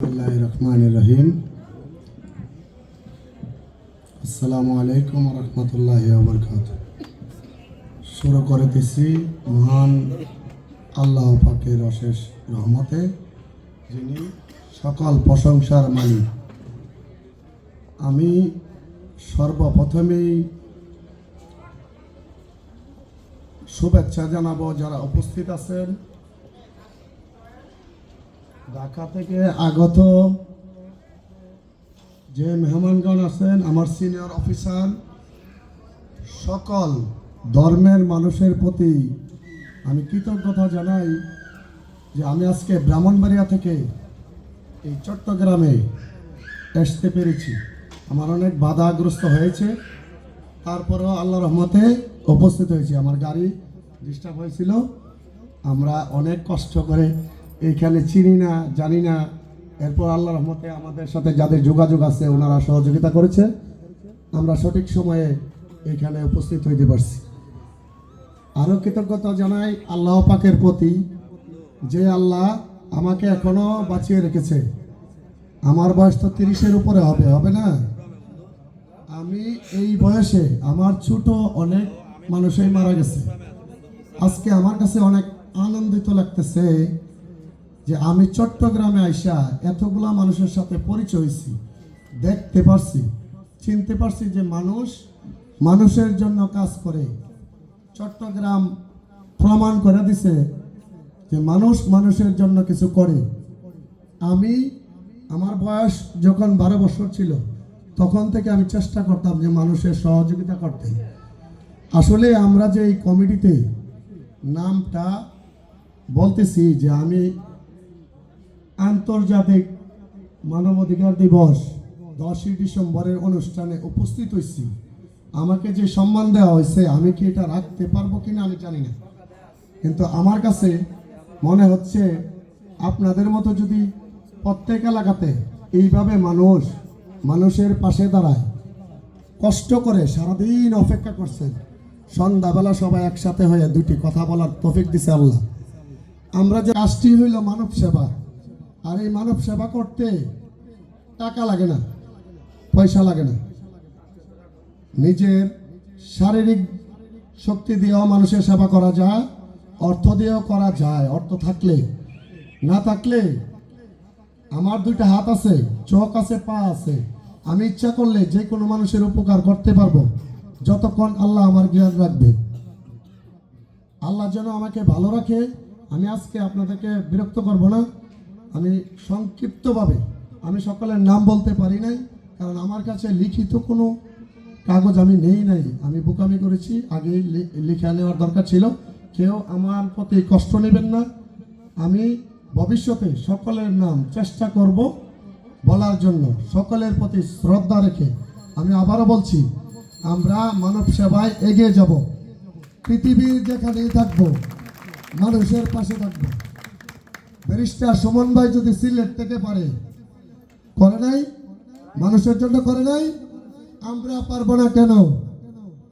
রহমান রহিম। আসসালামু আলাইকুম রহমতুল্লাহ শুরু করিতেছি মহান আল্লাহ পাকের অশেষ রহমতে, যিনি সকল প্রশংসার মালিক। আমি সর্বপ্রথমেই শুভেচ্ছা জানাব যারা উপস্থিত আছেন ঢাকা থেকে আগত যে মেহমানগণ আছেন, আমার সিনিয়র অফিসার, সকল ধর্মের মানুষের প্রতি আমি কৃতজ্ঞতা জানাই যে আমি আজকে ব্রাহ্মণবাড়িয়া থেকে এই চট্টগ্রামে আসতে পেরেছি। আমার অনেক বাধাগ্রস্ত হয়েছে। তারপরেও আল্লাহ রহমতে উপস্থিত হয়েছি। আমার গাড়ি ডিস্টার্ব হয়েছিল। আমরা অনেক কষ্ট করে এইখানে চিনি না, জানি না। এরপর আল্লাহ রহমতে আমাদের সাথে যাদের যোগাযোগ আছে, ওনারা সহযোগিতা করেছে। আমরা সঠিক সময়ে এইখানে উপস্থিত হইতে পারছি। আরও কৃতজ্ঞতা জানাই আল্লাহ পাকের প্রতি যে আল্লাহ আমাকে এখনও বাঁচিয়ে রেখেছে। আমার বয়স তো তিরিশের উপরে হবে হবে না? আমি এই বয়সে আমার ছোট অনেক মানুষই মারা গেছে। আজকে আমার কাছে অনেক আনন্দিত লাগতেছে। যে আমি চট্টগ্রামে আইসা এতগুলা মানুষের সাথে পরিচয় হয়েছি দেখতে পারছি, চিনতে পারছি যে মানুষ মানুষের জন্য কাজ করে। চট্টগ্রাম প্রমাণ করে দিছে যে মানুষ মানুষের জন্য কিছু করে। আমি, আমার বয়স যখন বারো বছর ছিল, তখন থেকে আমি চেষ্টা করতাম যে মানুষের সহযোগিতা করতে। আসলে আমরা যে এই কমিটিতে নামটা বলতেছি যে আমি আন্তর্জাতিক মানবাধিকার দিবস দশই ডিসেম্বরের অনুষ্ঠানে উপস্থিত হয়েছি আমাকে যে সম্মান দেওয়া হয়েছে আমি কি এটা রাখতে পারব কিনা আমি জানি না। কিন্তু আমার কাছে মনে হচ্ছে আপনাদের মতো যদি প্রত্যেক এলাকাতে এইভাবে মানুষ মানুষের পাশে দাঁড়ায়, কষ্ট করে সারাদিন অপেক্ষা করছেন, সন্ধ্যাবেলা সবাই একসাথে হয়ে দুটি কথা বলার তফিক দিছে আল্লাহ। আমরা যে কাজটি হইল মানব সেবা আর এই মানব সেবা করতে টাকা লাগে না, পয়সা লাগে না। নিজের শারীরিক শক্তি দিয়েও মানুষের সেবা করা যায়, অর্থ দিয়েও করা যায়, অর্থ থাকলে। না থাকলে আমার দুইটা হাত আছে, চোখ আছে, পা আছে। আমি ইচ্ছা করলে যে কোনো মানুষের উপকার করতে পারব, যতক্ষণ আল্লাহ আমার জ্ঞান রাখবে। আল্লাহ যেন আমাকে ভালো রাখে। আমি আজকে আপনাদেরকে বিরক্ত করব না। আমি সংক্ষিপ্তভাবে, আমি সকলের নাম বলতে পারি নাই, কারণ আমার কাছে লিখিত কোনো কাগজ আমি নেই নাই। আমি বোকামি করেছি, আগে লিখে নেওয়ার দরকার ছিল। কেউ আমার প্রতি কষ্ট নেবেন না। আমি ভবিষ্যতে সকলের নাম চেষ্টা করব বলার জন্য, সকলের প্রতি শ্রদ্ধা রেখে। আমি আবারও বলছি, আমরা মানব সেবায় এগিয়ে যাব। পৃথিবীর যেখানেই থাকব, মানুষের পাশে থাকব। ব্যারিস্টার সুমন ভাই যদি সিলেট থেকে পারে, করে নাই? মানুষের জন্য করে নাই? আমরা পারব না কেন?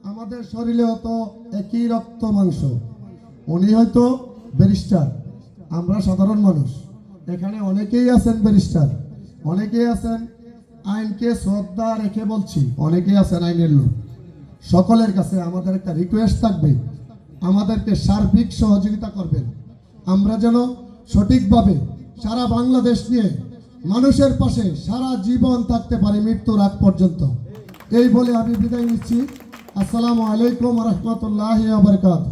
আমাদের শরীরেও তো একই রক্ত মাংস। উনি হয়তো ব্যারিস্টার, আমরা সাধারণ মানুষ। এখানে অনেকেই আছেন ব্যারিস্টার, অনেকেই আছেন আইনকে শ্রদ্ধা রেখে বলছি, অনেকেই আছেন আইনের লোক। সকলের কাছে আমাদের একটা রিকোয়েস্ট থাকবে, আমাদেরকে সার্বিক সহযোগিতা করবেন। আমরা যেন সঠিকভাবে সারা বাংলাদেশ নিয়ে মানুষের পাশে সারা জীবন থাকতে পারে মৃত্যুর আগ পর্যন্ত। এই বলে আমি বিদায় নিচ্ছি। আসসালামু আলাইকুম রহমতুল্লাহ আবরকাত